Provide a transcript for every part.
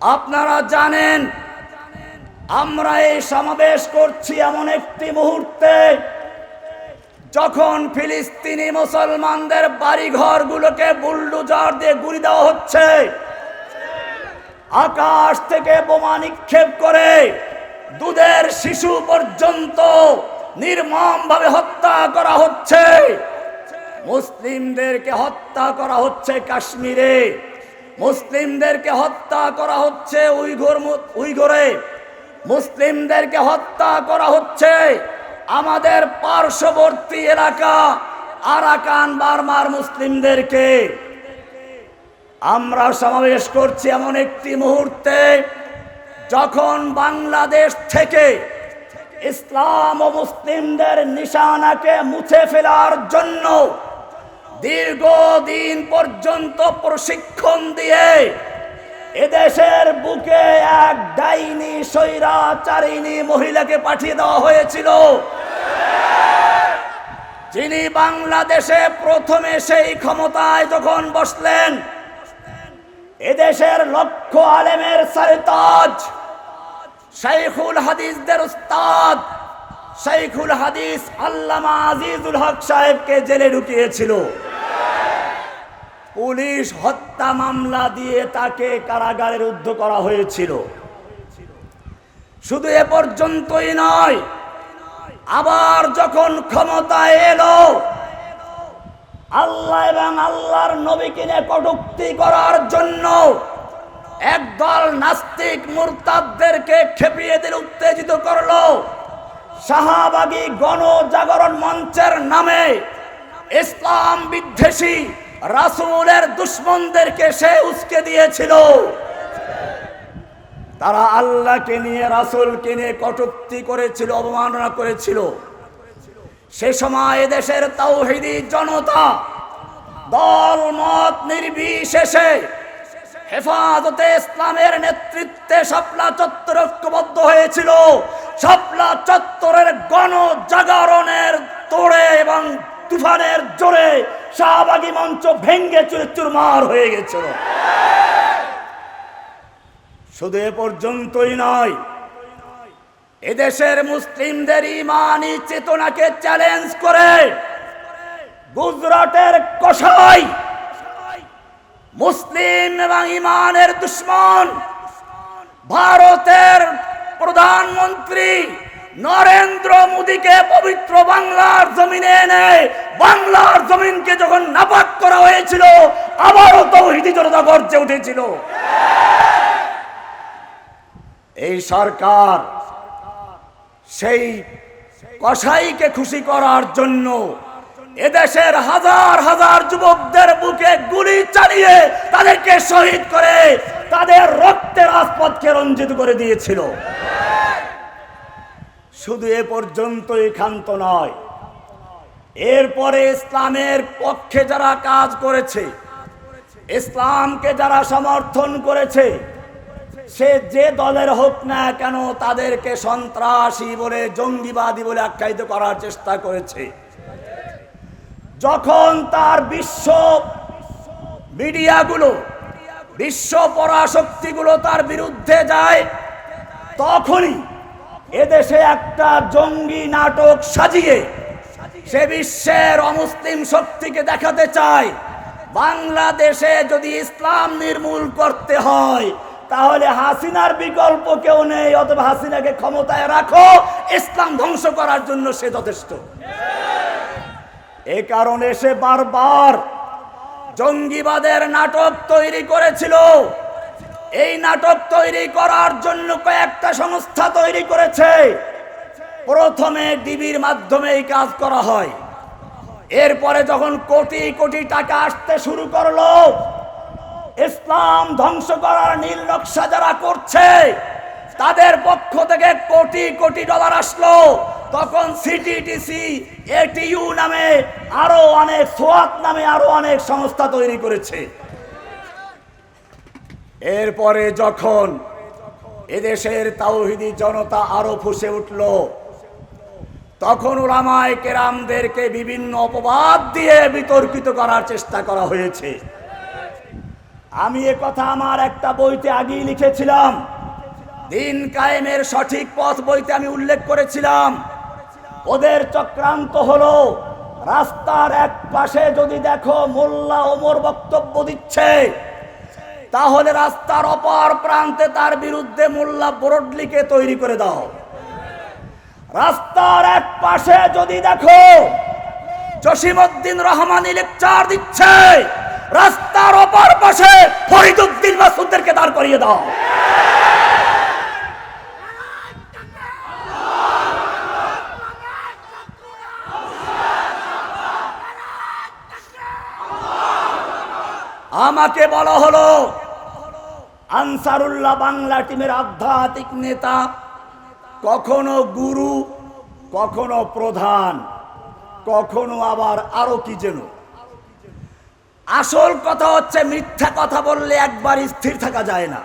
আপনারা জানেন, আমরা এই সমাবেশ করছি এমন একটি মুহূর্তে যখন ফিলিস্তিনি মুসলমানদের বাড়িঘরগুলোকে বুলডুজার দিয়ে গুলি দেওয়া হচ্ছে। আকাশ থেকে বোমা নিক্ষেপ করে দুধের শিশু পর্যন্ত নির্মমভাবে হত্যা করা হচ্ছে। মুসলিমদেরকে হত্যা করা হচ্ছে কাশ্মীরে। মুসলিমদেরকে হত্যা করা হচ্ছে উইঘুর উইঘুরে। মুসলিমদেরকে হত্যা করা হচ্ছে আমাদের পার্শ্ববর্তী এলাকা আরাকান, বার্মার মুসলিমদেরকে। আমরা সমাবেশ করছি এমন একটি মুহূর্তে যখন বাংলাদেশ থেকে ইসলাম ও মুসলিমদের নিশানাকে মুছে ফেলার জন্য দীর্ঘদিন পর্যন্ত প্রশিক্ষণ দিয়ে এদেশের বুকে এক ডাইনি, স্বৈরাচারিণী মহিলাকে পাঠিয়ে দেওয়া হয়েছিল। যিনি বাংলাদেশে প্রথমে সেই ক্ষমতায় যখন বসলেন, এদেশের লক্ষ আলেমের সারিতাজ, শাইখুল হাদিসদের উস্তাদ, শাইখুল হাদিস আল্লামা আজিজুল হক সাহেবকে জেলে ঢুকিয়েছিল। পুলিশ হত্যা মামলা দিয়ে তাকে কারাগারে রুদ্ধ করা হয়েছিল। শুধু এ পর্যন্তই নয়, আবার যখন ক্ষমতায় এলো, আল্লাহ এবং আল্লাহর নবীকে কটুক্তি করার জন্য একদল নাস্তিক মুরতাদদেরকে খেপিয়ে দিল, উত্তেজিত করল। শাহাবাগী গণজাগরণ মঞ্চের নামে ইসলাম বিদ্বেষী রাসূলের দুশ্মনদেরকে সে উস্কে দিয়েছিল। তারা আল্লাহকে নিয়ে, রাসূলকে নিয়ে কটুক্তি করেছিল, অবমাননা করেছিল। সে সময় দেশের তাওহিদি জনতা দল, মত নির্বিশেষে হেফাজতে ইসলামের নেতৃত্বে শাপলা চত্বর ঐক্যবদ্ধ হয়েছিল। শাপলা চত্বরের গণ জাগরণের তোড়ে এবং তুফানের জোরে শাহবাগী মঞ্চ ভেঙ্গে চুরে চুরমার হয়ে গেছিল। শুধু এ পর্যন্তই নয়, এদেশের মুসলিমদের ইমানি চেতনাকে চ্যালেঞ্জ করে গুজরাটের কষাই মুসলিম এবং ইমানের দুশ্মন ভারতের নরেন্দ্র মোদীকে পবিত্র বাংলার জমিনে এনে বাংলার জমিনকে যখন নাপাক করা হয়েছিল, আবারও তৌহিদি জনতা গর্জে উঠেছিল। এই সরকার সেই কসাইকে খুশি করার জন্য এদেশের হাজার হাজার যুবকদের বুকে গুলি চালিয়ে তাদেরকে শহীদ করে তাদের রক্তের রাজপথকে রঞ্জিত করে দিয়েছিল। শুধু এ পর্যন্তই ক্ষান্ত নয়। এরপরে ইসলামের পক্ষে যারা কাজ করেছে, ইসলামকে যারা সমর্থন করেছে, সে যে দলের হোক না কেন তাদেরকে সন্ত্রাসী বলে, জঙ্গিবাদী বলে আখ্যায়িত করার চেষ্টা করেছে। যখন তার বিশ্ব মিডিয়াগুলো, বিশ্ব পরাশক্তিগুলো তার বিরুদ্ধে যায়, তখনই এদেশে একটা জঙ্গি নাটক সাজিয়ে সে বিশ্বের অমুসলিম শক্তিকে দেখাতে চায়। বাংলাদেশে যদি ইসলাম নির্মূল করতে হয়, তাহলে হাসিনার বিকল্প কেউ নেই, অথবা হাসিনাকে ক্ষমতায় রাখো, ইসলাম ধ্বংস করার জন্য সে যথেষ্ট। এ কারণে সে বারবার জঙ্গিবাদের নাটক তৈরি করেছিল। এই নাটক তৈরি করার জন্য কয়েকটা সংস্থা তৈরি করেছে। প্রথমে ডিবির মাধ্যমে এই কাজ করা হয়। এরপরে যখন কোটি কোটি টাকা আসতে শুরু করল, ইসলাম ধ্বংস করার নীল নকশা যারা করছে, তাদের পক্ষ থেকে কোটি কোটি ডলার আসলো। তখন সিটিটিসি এটিইউ নামে আরও অনেক, সোয়াত নামে আরও অনেক সংস্থা তৈরি করেছে। এরপরে যখন এদেশের তাওহিদি জনতা আরও ফুসে উঠল, তখন ওলামায় কেরামদেরকে বিভিন্ন অপবাদ দিয়ে বিতর্কিত করার চেষ্টা করা হয়েছে। আমি এ কথা আমার একটা বইতে আগেই লিখেছিলাম। দিন কায়েমের সঠিক পথ বইতে আমি উল্লেখ করেছিলাম। ওদের চক্রান্ত হলো, রাস্তার এক পাশে যদি দেখো মোল্লা ওমর বক্তব্য দিচ্ছে তাহলে রাস্তার অপর প্রান্তে তার বিরুদ্ধে মোল্লা বোরডলিকে তৈরি করে দাও। রাস্তার এক পাশে যদি দেখো, জসিমউদ্দিন রহমানি লেকচার দিচ্ছে, রাস্তার অপর পাশে ফরিদুদ্দিন মাসুদদেরকে দাঁড় করিয়ে দাও। আমাকে বলা হলো আনসারুল্লাহ বাংলা টিমের আধ্যাত্মিক নেতা, কখনো গুরু, কখনো প্রধান, কখনো আবার আরও কি যেন। আসল কথা হচ্ছে, মিথ্যা কথা বললে একবার স্থির থাকা যায় না।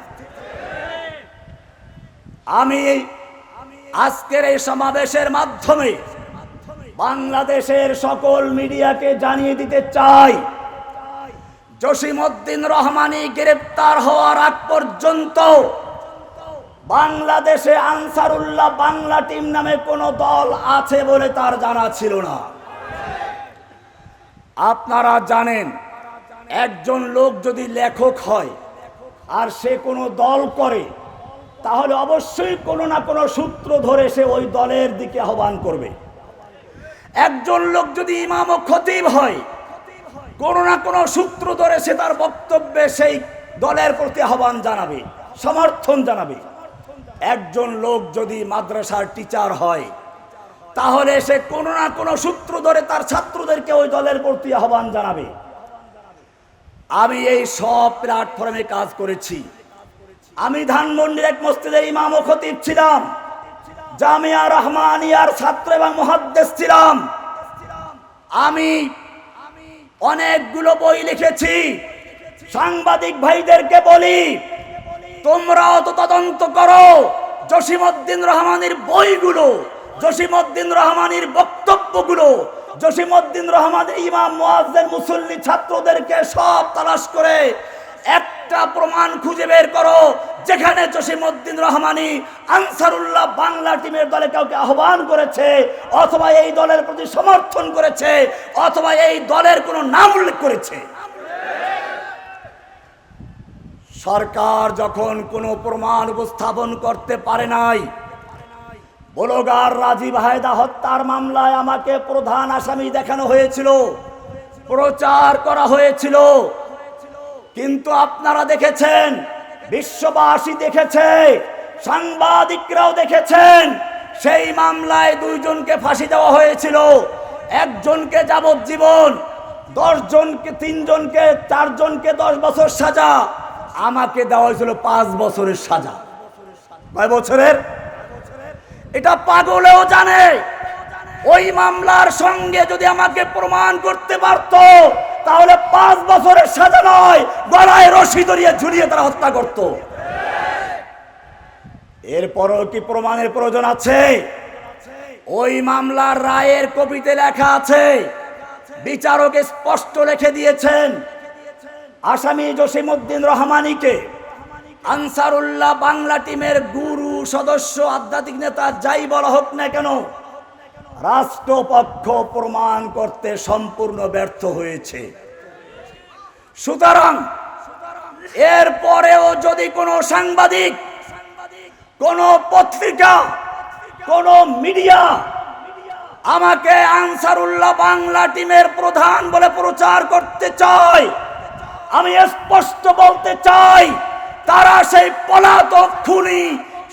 আমি আজকের এই সমাবেশের মাধ্যমে বাংলাদেশের সকল মিডিয়াকে জানিয়ে দিতে চাই। জসিমউদ্দিন রহমানি গ্রেপ্তার হওয়ার আগ পর্যন্ত বাংলাদেশে আনসারুল্লাহ বাংলা টিম নামে কোনো দল আছে বলে তার জানা ছিল না। আপনারা জানেন, একজন লোক যদি লেখক হয় আর সে কোনো দল করে, তাহলে অবশ্যই কোনো না কোনো সূত্র ধরে সে ওই দলের দিকে আহ্বান করবে। একজন লোক যদি ইমাম ও খতিব হয় কোনো না কোনো সূত্র ধরে সে তার বক্তব্যে সেই দলের প্রতি আহ্বান জানাবে, সমর্থন জানাবে। একজন লোক যদি মাদ্রাসার টিচার হয়, তাহলে সে কোনো না কোনো সূত্র ধরে তার ছাত্রদেরকে ওই দলের প্রতি আহ্বান জানাবে। আমি এই সব প্ল্যাটফর্মে কাজ করেছি। আমি ধানমন্ডির এক মসজিদের ইমাম ও খতিব ছিলাম। জামিয়া রহমানিয়ার ছাত্র এবং মহাদ্দেশ ছিলাম। আমি অনেকগুলো বই লিখেছি। সাংবাদিক ভাইদেরকে বলি, তোমরাও তো তদন্ত করো। জসিমউদ্দিন রহমানের বইগুলো, জসিমউদ্দিন রহমানের বক্তব্যগুলো, জসিমউদ্দিন রহমানের ইমাম মুয়াজ্জিন মুসল্লি ছাত্রদেরকে সব তালাশ করে একটা প্রমাণ খুঁজে বের করো, যেখানে জসিমউদ্দিন রহমানি আনসারুল্লাহ বাংলা টিমের দলে কাউকে আহ্বান করেছে, অথবা এই দলের প্রতি সমর্থন করেছে, অথবা এই দলের কোনো নাম উল্লেখ করেছে। সরকার যখন কোনো প্রমাণ উপস্থাপন করতে পারে নাই, বলগার রাজীব হায়দা হত্যার মামলায় আমাকে প্রধান আসামি দেখানো হয়েছিল, প্রচার করা হয়েছিল। কিন্তু আপনারা দেখেছেন, বিশ্ববাসী দেখেছে, সাংবাদিকরাও দেখেছেন, সেই মামলায় দুইজনকে ফাঁসি দেওয়া হয়েছিল। একজনকে যাবজ্জীবন দশ জনকে তিনজনকে, চারজনকে দশ বছর সাজা। আমাকে দেওয়া হয়েছিল পাঁচ বছরের সাজা। কয় বছরের? এটা পাগলেও জানে। ওই মামলার সঙ্গে যদি আমাকে প্রমাণ করতে পারত, তাহলে পাঁচ বছরের সাজা নয়, গলায় রশি ধরিয়ে ঝুলিয়ে তারা হত্যা করত। এরপরও কি প্রমাণের প্রয়োজন আছে? ওই মামলার রায়ের কপিতে লেখা আছে, বিচারক স্পষ্ট লিখে দিয়েছেন, আসামি জসিমউদ্দিন রহমানিকে আনসারুল্লাহ বাংলা টিমের গুরু, সদস্য, আধ্যাত্মিক নেতা, যাই বলা হোক না কেন রাষ্ট্রপক্ষ প্রমাণ করতে সম্পূর্ণ ব্যর্থ হয়েছে। সুতরাং এরপরেও যদি কোনো সাংবাদিক, কোন পত্রিকা, কোন মিডিয়া আমাকে আনসারুল্লাহ বাংলা টিমের প্রধান বলে প্রচার করতে চায়, আমি স্পষ্ট বলতে চাই, তারা সেই পলাতক খুনি,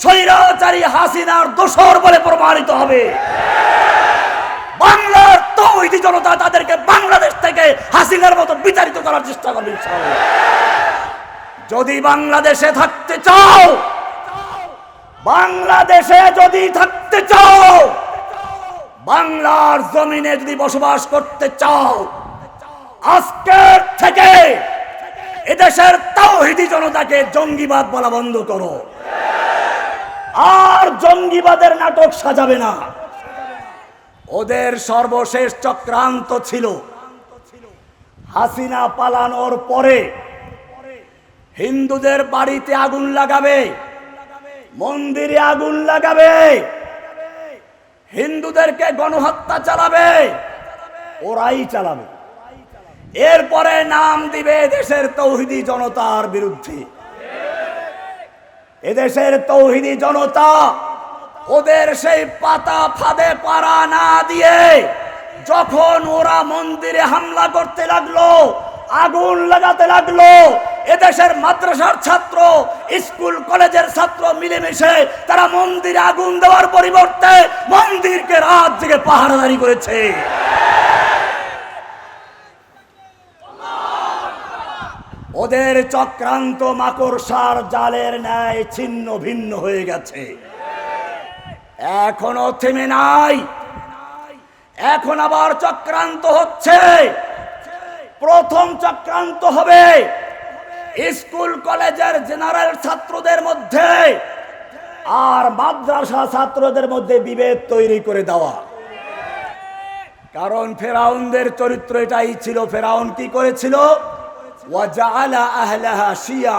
স্বৈরাচারী হাসিনার দোসর বলে প্রমাণিত হবে। বাংলার তৌহিদি জনতা তাদেরকে বাংলাদেশ থেকে হাসিনার মতো বিতাড়িত করার চেষ্টা করবে যদি বাংলাদেশে থাকতে চাও, বাংলাদেশে যদি থাকতে চাও, বাংলার জমিনে যদি বসবাস করতে চাও, আজকের থেকে এদেশের তাওহিদি জনতাকে জঙ্গিবাদ বলা বন্ধ করো। আর জঙ্গিবাদের নাটক সাজাবে না। ওদের সর্বশেষ চক্রান্ত ছিল। হাসিনা পালানোর পরে হিন্দুদের বাড়িতে আগুন লাগাবে, মন্দিরে আগুন লাগাবে, হিন্দুদেরকে গণহত্যা চালাবে, ওরাই চালাবে। এরপরে নাম দিবে দেশের তৌহিদি জনতার বিরুদ্ধে। এদেশের তৌহিদি জনতা ওদের সেই পাতা ফাঁদে পাড়া না দিয়ে যখন ওরা মন্দিরে হামলা করতে লাগল, আগুন লাগাতে লাগল, এদেশের মাদ্রাসার ছাত্র, স্কুল, কলেজের ছাত্র মিলেমিশে তারা মন্দিরে আগুন দেওয়ার পরিবর্তে মন্দিরকে রাত জেগে পাহারাদারি করেছে। ওদের চক্রান্ত মাকড়সার জালের ন্যায় ছিন্ন ভিন্ন হয়ে গেছে। এখনও থেমে নাই। এখন আবার চক্রান্ত হচ্ছে। প্রথম চক্রান্ত হবে স্কুল কলেজের জেনারেল ছাত্রদের মধ্যে আর মাদ্রাসা ছাত্রদের মধ্যে বিভেদ তৈরি করে দেওয়া। কারণ ফেরাউনদের চরিত্র এটাই ছিল। ফেরাউন কি করেছিল? ওয়াজাআলা আহলাহা শিয়া।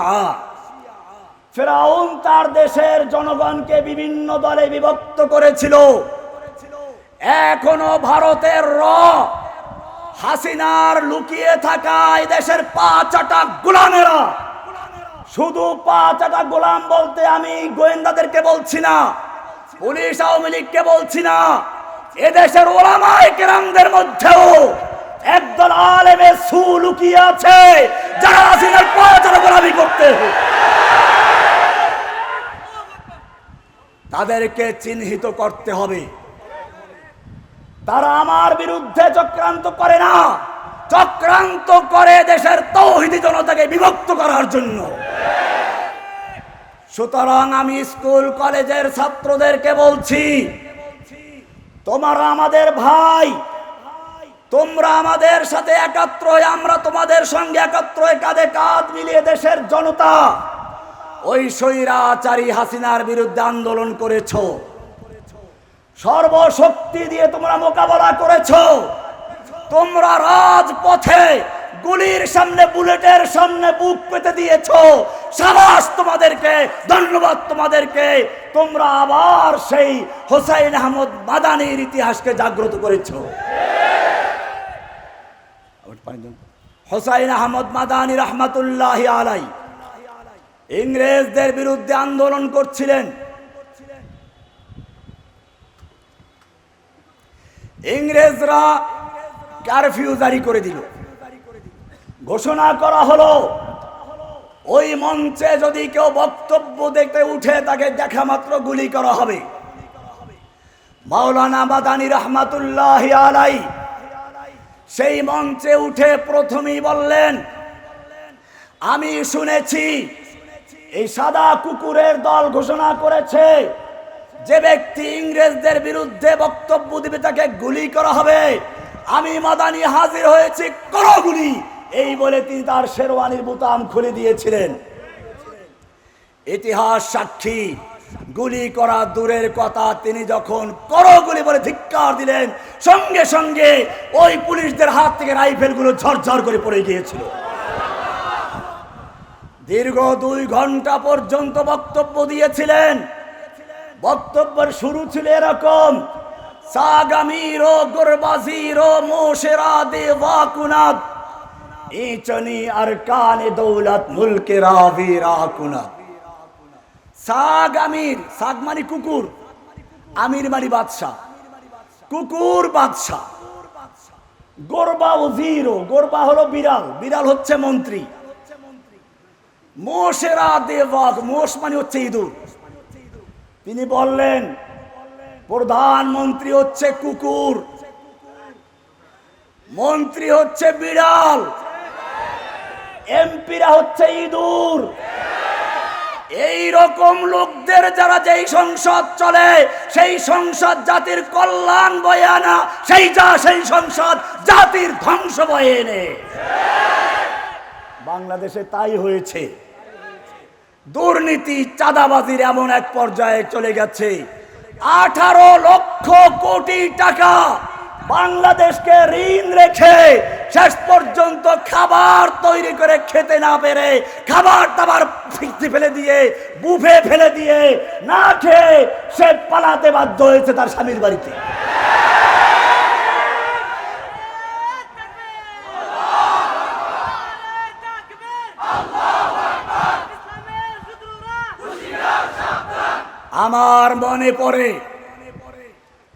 ফেরাউন তার দেশের জনগণকে বিভিন্ন দলে বিভক্ত করেছিল। এখনও ভারতের র হাসিনার লুকিয়ে থাকা এই দেশের পাঁচাটা গোলামেরা। শুধু পাঁচাটা গোলাম বলতে আমি গোয়েন্দাদেরকে বলছি না, পুলিশ আওয়ামী লীগকে বলছি না, এদেশের ওলামায় কেরামদের মধ্যেও একদল আলেমে সু লুকিয়ে আছে, যারা হাসিনার পাঁচাটা গোলামি করতে। তাদেরকে চিহ্নিত করতে হবে। তারা আমার বিরুদ্ধে চক্রান্ত করে না। চক্রান্ত করে দেশের তৌহিদি জনতাকে বিভক্ত করার জন্য। সুতরাং আমি স্কুল, কলেজের ছাত্রদেরকে বলছি, তোমরা আমাদের ভাই, তোমরা আমাদের সাথে একাত্র হয়ে, আমরা তোমাদের সঙ্গে একাত্র কাঁধে কাঁধ মিলিয়ে দেশের জনতা ওই স্বৈরাচারী হাসিনার বিরুদ্ধে আন্দোলন করেছ। সর্বশক্তি দিয়ে তোমরা মোকাবেলা করেছ। তোমরা রাজপথে গুলির সামনে, বুলেটের সামনে বুক পেতে দিয়েছ। সাবাস তোমাদেরকে, ধন্যবাদ তোমাদেরকে। তোমরা আবার সেই হোসাইন আহমদ মাদানির ইতিহাসকে জাগ্রত করেছ। হোসাইন আহমদ মাদানি রহমাতুল্লাহ আলাই ইংরেজদের বিরুদ্ধে আন্দোলন করছিলেন। ইংরেজরা কারফিউ জারি করে দিল। ঘোষণা করা হলো, ওই মঞ্চে যদি কেউ বক্তব্য দেখতে উঠে, তাকে দেখা মাত্র গুলি করা হবে। মাওলানা মাদানি রহমাতুল্লাহ আলাই সেই মঞ্চে উঠে প্রথমেই বললেন, আমি শুনেছি এই সাদা কুকুরের দল ঘোষণা করেছে যে ব্যক্তি ইংরেজদের বিরুদ্ধে বক্তব্য দিবে, তাকে গুলি করা হবে। আমি মাদানি হাজির হয়েছি, করো গুলি। এই বলে তিনি তার শেরওয়ানির বোতাম খুলে দিয়েছিলেন। ইতিহাস সাক্ষী, গুলি করা দূরের কথা। তিনি যখন করো গুলি বলে ধিক্কার দিলেন, সঙ্গে সঙ্গে ওই পুলিশদের হাত থেকে রাইফেলগুলো ঝরঝর করে পড়ে গিয়েছিল। দীর্ঘ দুই ঘণ্টা পর্যন্ত বক্তব্য দিয়েছিলেন। বক্তব্যের শুরু ছিল এরকম সাগামির আর কানে দৌলত মুলকে রাকুনাত সাগ মানে কুকুর, আমির মানে কুকুর বাদশাহ। গোরবা গোরবা হলো বিড়াল বিড়াল হচ্ছে মন্ত্রী। মোশেরা দেবাগ মোষ মানে হচ্ছে ইঁদুর। তিনি বললেন, প্রধানমন্ত্রী হচ্ছে কুকুর। মন্ত্রী হচ্ছে বিড়াল। এমপিরা হচ্ছে ইঁদুর। এই রকম লোকদের যারা যেই সংসদ চলে, সেই সংসদ জাতির কল্যাণ বয়ে আনা, সেই যা সেই সংসদ জাতির ধ্বংস বয়ে এনে। বাংলাদেশে তাই হয়েছে। দুর্নীতি চাঁদাবাজির এমন এক পর্যায়ে চলে গেছে। আঠারো লক্ষ কোটি টাকা বাংলাদেশকে ঋণ রেখে শেষ পর্যন্ত খাবার তৈরি করে খেতে না পেরে খাবার দাবার ফেলে দিয়ে, বুফে ফেলে দিয়ে না খেয়ে সে পালাতে বাধ্য হয়েছে তার স্বামীর বাড়িতে। মনে পড়ে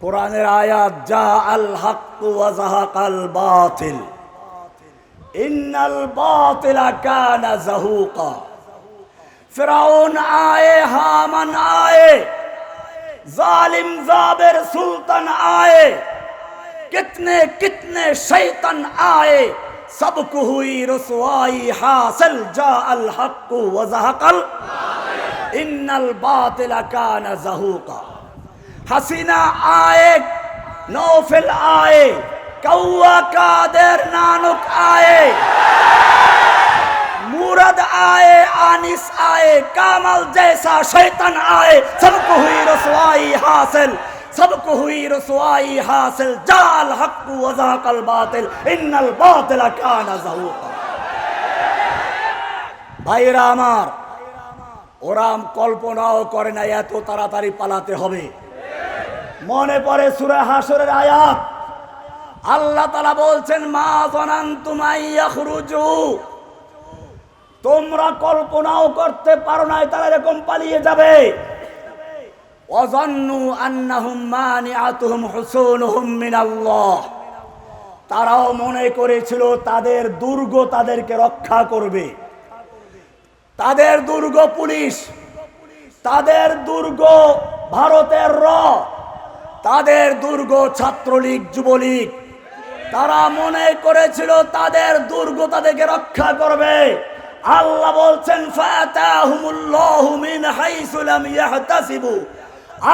কোরআনের আয়াত যা আল হাক্কু ওয়া জাহাকাল বাতিল ইন্নাল বাতিলা কানা জাহুকা ফিরাউন আয়ে হামান আয়ে जालिम जाबिर सुल्तान आए कितने कितने शैतन आए सबको हुई रसवाई हासिल जा अल हक वजहकल इन्नल बातिल कान जहूका हसीना आए नौफिल आए कौआ कादर नानुक आए मूरद आए आनिस आए कामल जैसा शैतान आए सबको हुई रसवाई हासिल सबको हुई रसवाई हासिल जाल हक वजाकल बातिल इन्नल बातिल काना जहूका ভাইরা আমার ওরাম কল্পনাও করে না এত তাড়াতাড়ি পালাতে হবে। মনে পড়ে সুরে হাসরের আয়াত। আল্লাহ তালা বলছেন, মা জনান তুমাইয়া তোমরা কল্পনাও করতে পারো না, তারা এরকম পালিয়ে যাবে। অজন্নু তারাও মনে করেছিল তাদের দুর্গ তাদেরকে রক্ষা করবে। তাদের দুর্গ পুলিশ, তাদের দুর্গ ভারতের র, তাদের দুর্গ ছাত্রলীগ, যুবলীগ। তারা মনে করেছিল তাদের দুর্গ তাদেরকে রক্ষা করবে। আল্লাহ বলছেন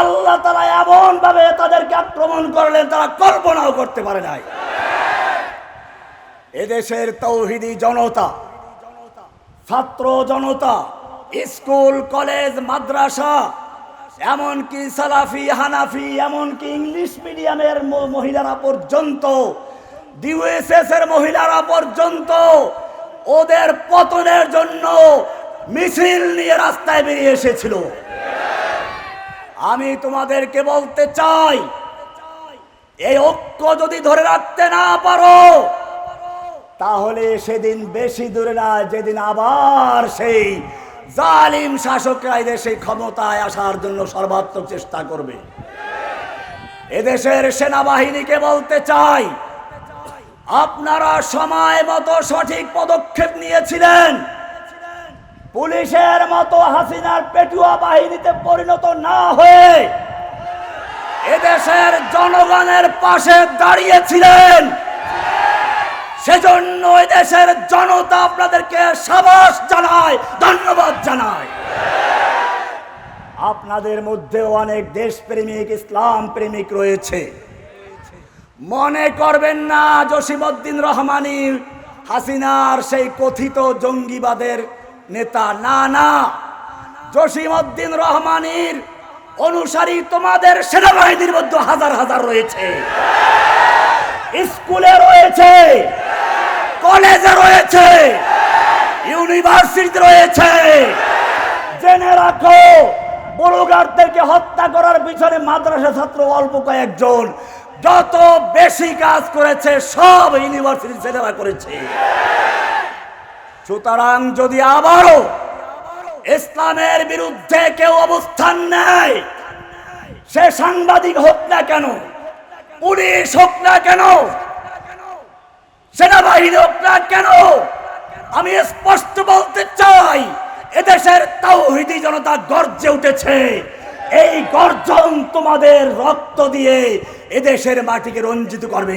আল্লাহ তারা এমন ভাবে তাদেরকে আক্রমণ করলেন, তারা কল্পনাও করতে পারে নাই। এদেশের তৌহিদি জনতা ছাত্র জনতা, স্কুল, কলেজ, মাদ্রাসা, এমনকি সালাফি, হানাফি, এমনকি ইংলিশ মিডিয়ামের মহিলারা পর্যন্ত ডিউএসএস এর মহিলারা পর্যন্ত, ওদের পতনের জন্য মিছিল নিয়ে রাস্তায় বেরিয়ে এসেছিল। আমি তোমাদেরকে বলতে চাই, এই ঐক্য যদি ধরে রাখতে না পারো তাহলে সেদিন বেশি দূরে না, যেদিন আবার সেই জালিম শাসকরা এদেশে ক্ষমতায় আসার জন্য সর্বাত্মক চেষ্টা করবে। এদেশের সেনাবাহিনীকে বলতে চাই, আপনারা সময় মতো সঠিক পদক্ষেপ নিয়েছিলেন। পুলিশের মতো হাসিনার পেটুয়া বাহিনীতে পরিণত না হয়ে এদেশের জনগণের পাশে দাঁড়িয়েছিলেন। সেজন্য দেশের জনতা আপনাদেরকে সাবাস জানায়, ধন্যবাদ জানায়। আপনাদের মধ্যে অনেক দেশপ্রেমিক ইসলাম প্রেমিক রয়েছে। মনে করবেন না, জসিমউদ্দিন রহমানি, হাসিনার সেই কথিত জঙ্গিবাদের নেতা। না না, জসিমউদ্দিন রহমানির অনুসারী তোমাদের সেনাবাহিনীর মধ্যে হাজার হাজার রয়েছে। স্কুলে রয়েছে। কলেজে রয়েছে। ইউনিভার্সিটি রয়েছে। জেনে রাখো বড়গারদেরকে হত্যা করার পিছনে মাদ্রাসা ছাত্র অল্প কয়েকজন। যত বেশি কাজ করেছে, সব ইউনিভার্সিটি ছেলেরা করেছে। সুতরাং যদি আবারও ইসলামের বিরুদ্ধে কেউ অবস্থান নেয়, সে সাংবাদিক হোক না কেন, পুলিশ হোক না কেন সেনাবাহিনী হোক না কেন, আমি স্পষ্ট বলতে চাই, এদেশের তাওহিদি জনতা গর্জে উঠেছে। এই গর্জন তোমাদের রক্ত দিয়ে এদেশের মাটিকে রঞ্জিত করবে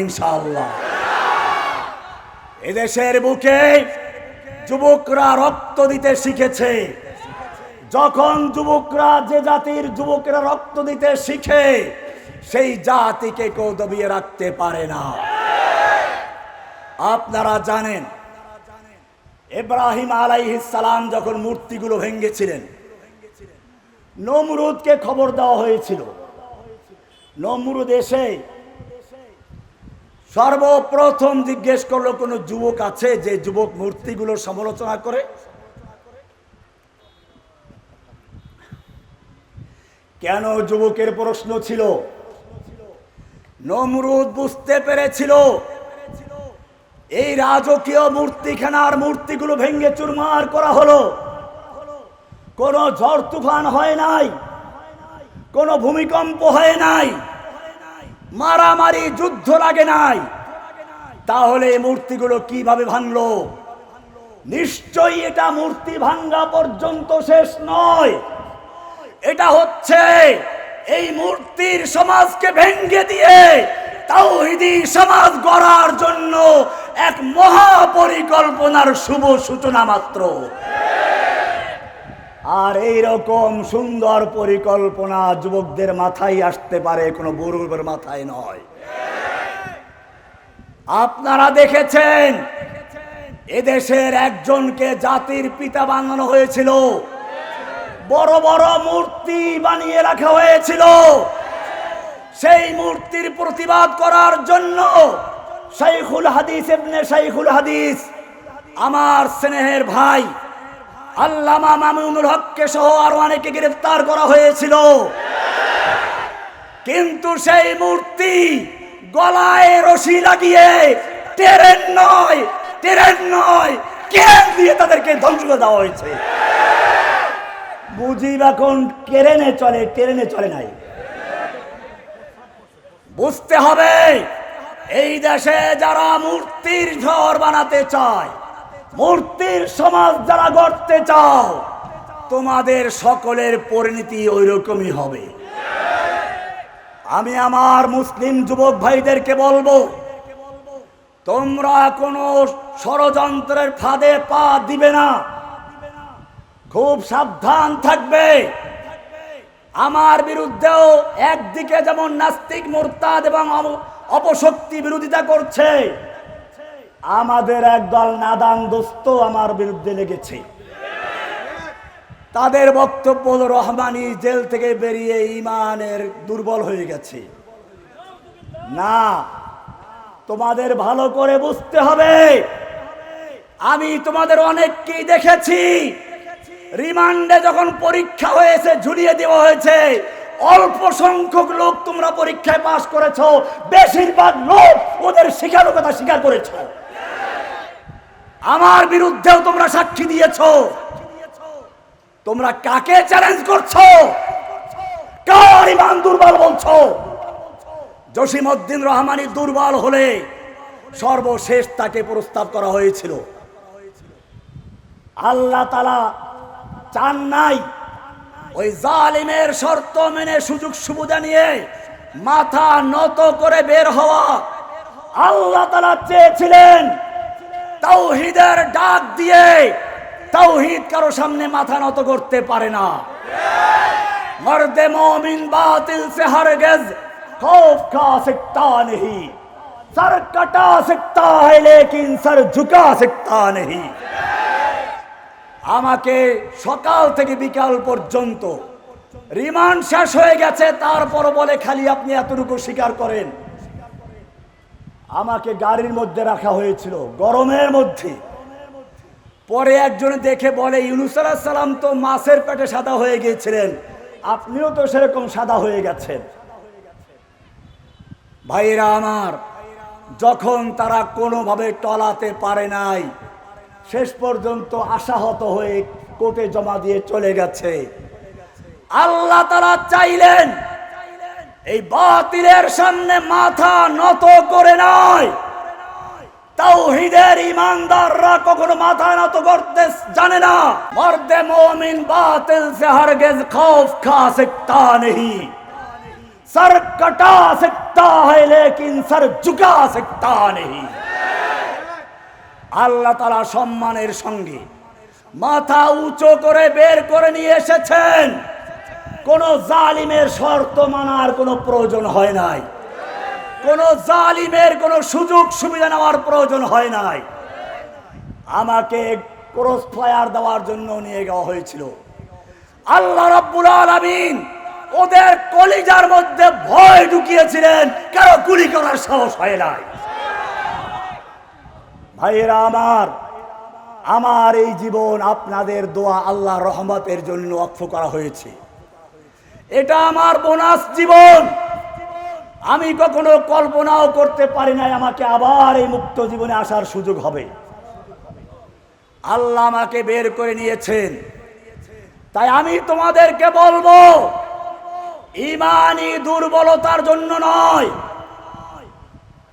এদেশের বুকে যুবকরা রক্ত দিতে শিখেছে। যখন যুবকরা যে জাতির যুবকরা রক্ত দিতে শিখে, সেই জাতিকে কেউ দবিয়ে রাখতে পারে না। আপনারা জানেন আলাইহিস সালাম যখন মূর্তিগুলো ভেঙ্গেছিলেন নমরুদকে খবর দেওয়া হয়েছিল। নমরুদ এসে সর্বপ্রথম জিজ্ঞেস করল, কোনো যুবক আছে যে যুবক মূর্তিগুলো সমালোচনা করে? কেন যুবকের প্রশ্ন ছিল? নমরুদ বুঝতে পেরেছিল এই রাজকীয় মূর্তিখানার মূর্তিগুলো ভেঙ্গে চুরমার করা হলো। কোনো ঝড় তুফান হয় নাই, কোনো ভূমিকম্প হয় নাই, মারামারি, যুদ্ধ লাগে নাই। তাহলে মূর্তিগুলো কীভাবে ভাঙলো? নিশ্চয়ই এটা মূর্তি ভাঙ্গা পর্যন্ত শেষ নয়। এটা হচ্ছে এই মূর্তির সমাজকে ভেঙ্গে দিয়ে তাওহিদি সমাজ গড়ার জন্য এক মহা পরিকল্পনার শুভ সূচনা মাত্র। আর এই রকম সুন্দর পরিকল্পনা যুবকদের মাথায় আসতে পারে, কোনো বুড়ুর মাথায় নয়। আপনারা দেখেছেন, এদেশের একজনকে জাতির পিতা বানানো হয়েছিল। বড় বড় মূর্তি বানিয়ে রাখা হয়েছিল। সেই মূর্তির প্রতিবাদ করার জন্য শাইখুল হাদিস ইবনে শাইখুল হাদিস। আমার স্নেহের ভাই আল্লামা মামুনুল হককে সহ আরও অনেকে গ্রেফতার করা হয়েছিল। কিন্তু সেই মূর্তি গলায় রশি লাগিয়ে ট্রেন নয় ট্রেন নয়, কেন দিয়ে তাদেরকে ধ্বংস করে দেওয়া হয়েছে? বুঝিব এখন ট্রেনে চলে ট্রেনে চলে নাই। বুঝতে হবে এই দেশে যারা মূর্তির ঘর বানাতে চায়, মূর্তির সমাজ যারা গড়তে চাও, তোমাদের সকলের পরিণতি ওই রকমই হবে। আমি আমার মুসলিম যুবক ভাইদেরকে বলব, তোমরা কোনো ষড়যন্ত্রের ফাঁদে পা দিবে না। খুব সাবধান থাকবে। আমার বিরুদ্ধেও একদিকে যেমন নাস্তিক মোরতাদ এবং অপশক্তি বিরোধিতা করছে। আমাদের একদল নাদান দোস্ত আমার বিরুদ্ধে লেগেছে। তাদের বক্তব্য রহমানি জেল থেকে বেরিয়ে ইমানের দুর্বল হয়ে গেছে। না, তোমাদের ভালো করে বুঝতে হবে। আমি তোমাদের অনেককেই দেখেছি। রিমান্ডে যখন পরীক্ষা হয়েছে, ঝুলিয়ে দেওয়া হয়েছে অল্প সংখ্যক লোক তোমরা পরীক্ষায় পাশ করেছ, বেশিরভাগ লোক ওদের স্বীকারকতা স্বীকার করেছ। আমার বিরুদ্ধেও তোমরা সাক্ষী দিয়েছ। তোমরা কাকে চ্যালেঞ্জ করছ? কার ইমান দুর্বল বলছো? জসিমউদ্দিন রহমানি দুর্বল হলে সর্বশেষ তাকে প্রস্তাব করা হয়েছিল। আল্লাহ তালা চান নাই ওই জালিমের শর্ত মেনে সুযোগ সুবিধা নিয়ে মাথা নত করে বের হওয়া আল্লাহ তালা চেয়েছিলেন তাওহিদের ডাক দিয়ে তাওহিদ কারো সামনে মাথা নত করতে পারে না मर्द मोमिन बातिल से हरगिज खौफ खा सकता नहीं सर कटा सकता है लेकिन सर झुका सकता नहीं আমাকে সকাল থেকে বিকাল পর্যন্ত রিমান্ড শেষ হয়ে গেছে তারপর বলে খালি আপনি এতটুকু স্বীকার করেন। আমাকে গাড়ির মধ্যে রাখা হয়েছিল, গরমের মধ্যে। পরে একজন দেখে বলে, ইউনুস সালাম তো মাছের পেটে সাদা হয়ে গিয়েছিলেন, আপনিও তো সেরকম সাদা হয়ে গেছেন। ভাইরা আমার, যখন তারা কোনোভাবে টলাতে পারে নাই শেষ পর্যন্ত আশাহত হয়ে কোর্টে জমা দিয়ে চলে গেছে আল্লাহ তারা চাইলেন এই বাতিলের সামনে মাথা নত করে নয় তাওহিদের ইমানদাররা কখনো মাথা নত করতে জানে না মর্দে মোমিন বাতিল সে হরগিজ খৌফ খা सकता नहीं सर कटा सकता है लेकिन सर झुका सकता नहीं আল্লাহ তালা সম্মানের সঙ্গে মাথা উঁচু করে বের করে নিয়ে এসেছেন। কোন জালিমের শর্ত মানার কোনো প্রয়োজন হয় নাই। কোন জালিমের কোনো সুযোগ সুবিধা নেওয়ার প্রয়োজন হয় নাই। আমাকে ক্রস ফায়ার দেওয়ার জন্য নিয়ে যাওয়া হয়েছিল। আল্লাহ রাব্বুল আলামিন ওদের কলিজার মধ্যে ভয় ঢুকিয়েছিলেন, কারও গুলি করার সাহস হয় নাই। ভাইয়েরা আমার আমার এই জীবন আপনাদের দোয়া আল্লাহ রহমতের জন্য অক্ষ করা হয়েছে। এটা আমার বোনাস জীবন। আমি কখনো কল্পনাও করতে পারি নাই আমাকে আবার এই মুক্ত জীবনে আসার সুযোগ হবে। আল্লাহ আমাকে বের করে নিয়েছেন। তাই আমি তোমাদেরকে বলব ইমানি দুর্বলতার জন্য নয়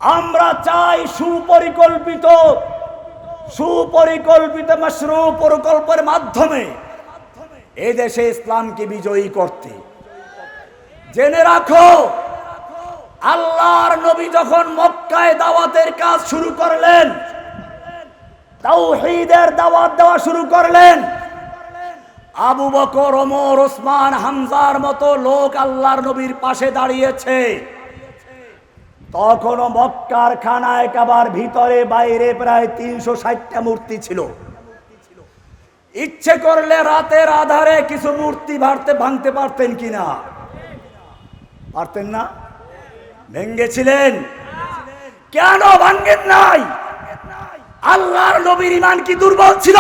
আমরা চাই সুপরিকল্পিত সুপরিকল্পিত মশরু প্রকল্পের মাধ্যমে এই দেশে ইসলামকে বিজয়ী করতে। জেনে রাখো, আল্লাহর নবী যখন মক্কায় দাওয়াতের কাজ শুরু করলেন, তাওহীদের দাওয়াত দেওয়া শুরু করলেন, আবু বকর, ওমর, ওসমান, হামজার মতো লোক আল্লাহর নবীর পাশে দাঁড়িয়েছে। তখনও মক্কার খানায় কাবার ভিতরে বাইরে প্রায় তিনশো ষাটটা মূর্তি ছিল। ইচ্ছে করলে রাতের আধারে কিছু মূর্তি ভাঙতে ভাঙতে পারতেন কিনা? পারতেন না? ভেঙ্গেছিলেন? কেন ভাঙ্গেন নাই? আল্লাহর নবীর ইমান কি দুর্বল ছিল?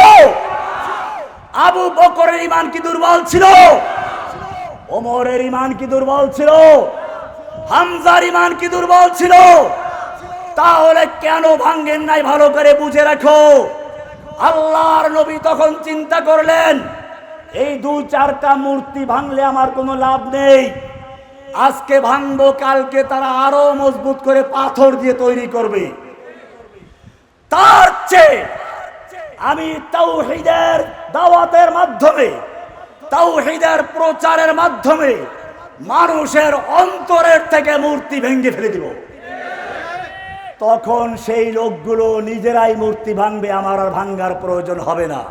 আবু বকরের ইমান কি দুর্বল ছিল? ওমরের ইমান কি দুর্বল ছিল? হামজার ইমান কি দুর্বল ছিল? তাহলে কেন ভাঙ্গেন নাই ভালো করে বুঝে রাখো। আল্লাহর নবী তখন চিন্তা করলেন, এই দু চারটা মূর্তি ভাঙলে আমার কোনো লাভ নেই। আজকে ভাঙবো, কালকে তারা আরও মজবুত করে পাথর দিয়ে তৈরি করবে। তার চেয়ে আমি তাওহীদের দাওয়াতের মাধ্যমে, তাওহীদের প্রচারের মাধ্যমে মানুষের অন্তরের থেকে মূর্তি ভেঙে ফেলে দিব। তখন সেই লোকগুলো নিজেরাই মূর্তি ভাঙবে, আমার আর ভাঙ্গার প্রয়োজন হবে না।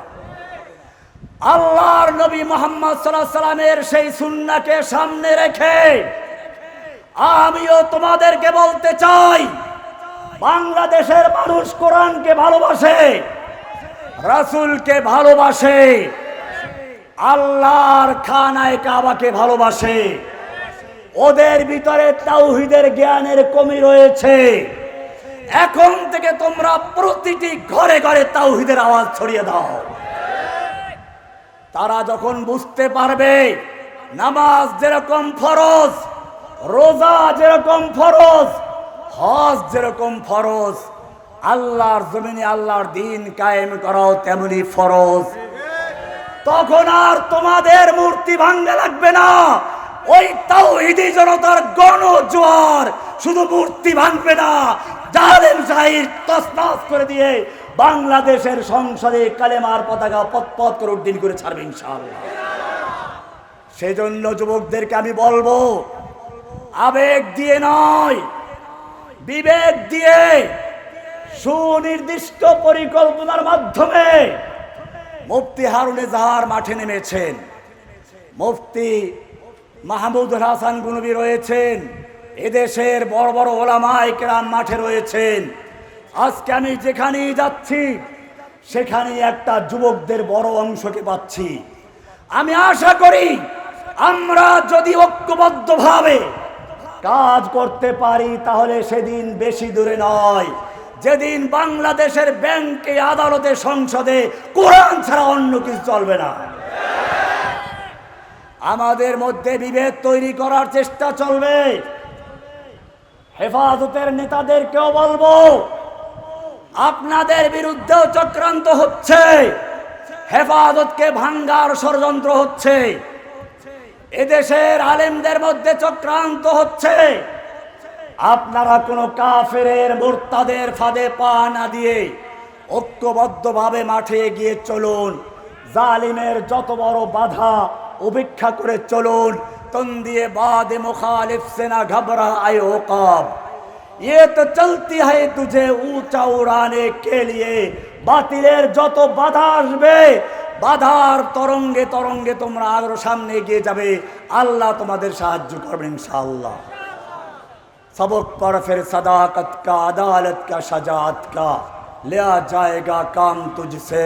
আল্লাহর নবী মোহাম্মদ সাল্লাহ সাল্লামের সেই সুন্নাকে সামনে রেখে আমিও তোমাদেরকে বলতে চাই, বাংলাদেশের মানুষ কোরআনকে ভালোবাসে, রাসূলকে ভালোবাসে, আল্লাহর খানায় কাবাকে ভালোবাসে। ওদের ভিতরে তাওহিদের জ্ঞানের কমি রয়েছে। এখন থেকে তোমরা প্রতিটি ঘরে ঘরে তাওহিদের আওয়াজ ছড়িয়ে দাও। তারা যখন বুঝতে পারবে, নামাজ যেরকম ফরজ, রোজা যেরকম ফরজ, হজ যেরকম ফরজ, আল্লাহর জমিনে আল্লাহর দিন কায়েম করাও তেমনি ফরজ। তখন আর তোমাদের মূর্তি ভাঙ্গে লাগবে না। ওই তাওহিদি জনতার গণ জোয়ার শুধু মূর্তি ভাঙবে না। জালেম জাহির তসনাস করে দিয়ে বাংলাদেশের সংসদে কালেমার পতাকা পতপত করে উড্ডিন করে ছাড়বে ইনশাআল্লাহ। সেজন্য যুবকদেরকে আমি বলব, আবেগ দিয়ে নয়, বিবেক দিয়ে সুনির্দিষ্ট পরিকল্পনার মাধ্যমে মুফতি হারুনে জাহার মাঠে নেমেছেন। মুফতি মাহমুদুল হাসান গুনবি রয়েছেন। এদেশের বড় বড় ওলামায় কেরাম মাঠে রয়েছেন। আজকে আমি যেখানেই যাচ্ছি সেখানে একটা যুবকদের বড় অংশকে পাচ্ছি। আমি আশা করি, আমরা যদি ঐক্যবদ্ধভাবে কাজ করতে পারি, তাহলে সেদিন বেশি দূরে নয়। যেদিন বাংলাদেশের ব্যাংকে আদালতে সংসদে কোরআন ছাড়া অন্য কিছু চলবে না। আমাদের মধ্যে বিভেদ তৈরি করার চেষ্টা চলবে। হেফাজতের নেতাদেরকেও বলব, আপনাদের বিরুদ্ধেও চক্রান্ত হচ্ছে। হেফাজতকে ভাঙ্গার ষড়যন্ত্র হচ্ছে। এদেশের আলেমদের মধ্যে চক্রান্ত হচ্ছে। আপনারা কোনো কাফের মোর্তাদের ফাঁদে পা না দিয়ে ঐক্যবদ্ধভাবে মাঠে গিয়ে চলুন। জালিমের যত বড় বাধা উপেক্ষা করে চলুন তন দিয়ে বাদে মুখালিফ से ना घबरा आए ओकाब ये तो चलती है तुझे ऊंचा उड़ाने के लिए বাতিলের যত বাধা আসবে বাধার তরঙ্গে তরঙ্গে তোমরা আরো সামনে এগিয়ে যাবে আল্লাহ তোমাদের সাহায্য করবেন ইনশাআল্লাহ सबक पर फिर सदाकत का अदालत का शजात का लिया जाएगा काम तुझसे